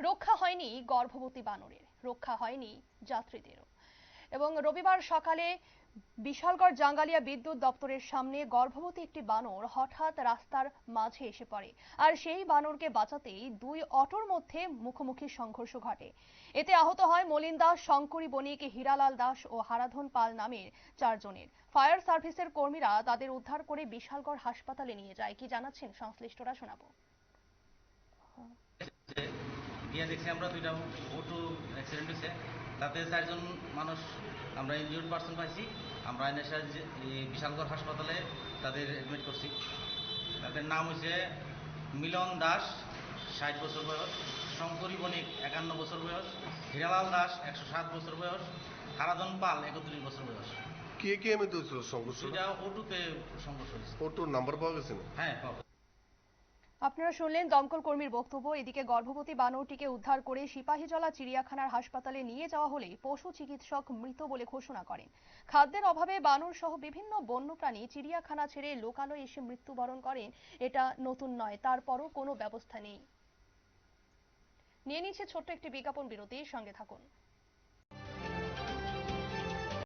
রক্ষা হয়নি গর্ভবতী বানরের রক্ষা হয়নি যাত্রীদেরও। এবং রবিবার সকালে বিশালগড় জাঙ্গালিয়া বিদ্যুৎ দপ্তরের সামনে গর্ভবতী একটি বানর হঠাৎ রাস্তার মাঝে এসে পড়ে। আর সেই বানরকে বাঁচাতেই দুই অটোর মধ্যে মুখোমুখি সংঘর্ষ ঘটে। এতে আহত হয় মলিন দাস শঙ্করী বণিক হীরালাল দাস ও হারাধন পাল নামের চারজনের। ফায়ার সার্ভিসের কর্মীরা তাদের উদ্ধার করে বিশালগড় হাসপাতালে নিয়ে যায়। কি জানাচ্ছেন সংশ্লিষ্টরা শোনাবো। গিয়ে দেখছি আমরা দুইটা অটো অ্যাক্সিডেন্ট হয়েছে তাতে চারজন মানুষ আমরা ইনজিউর্ড পার্সন পাইছি। আমরা এনেসা বিশালগড় হাসপাতালে তাদের অ্যাডমিট করছি। তাদের নাম হয়েছে মিলন দাস ষাট বছর বয়স। শঙ্করী বণিক একান্ন বছর বয়স। হীরালাল দাস একশো সাত বছর বয়স। হারাধন পাল একত্রিশ বছর বয়স। কে কে এমনি হয়েছিল সংঘর্ষ? দুইটা অটোতে সংঘর্ষ হয়েছে। অটোর নাম্বার পাওয়া গেছে হ্যাঁ পাবো। আপনারা শুনলেন দমকল কর্মীর বক্তব্য। এদিকে গর্ভবতী বানরটিকে উদ্ধার করে সিপাহীজলা চিড়িয়াখানার হাসপাতালে নিয়ে যাওয়া হলে পশু চিকিৎসক মৃত বলে ঘোষণা করেন। খাদ্যের অভাবে বানর সহ বিভিন্ন বন্যপ্রাণী চিড়িয়াখানা ছেড়ে লোকালয়ে এসে মৃত্যুবরণ করেন। এটা নতুন নয়, তারপরও কোনো ব্যবস্থা নেই। নিয়ে নিচ্ছে ছোট্ট একটি বিজ্ঞাপন বিরতির সঙ্গে থাকুন।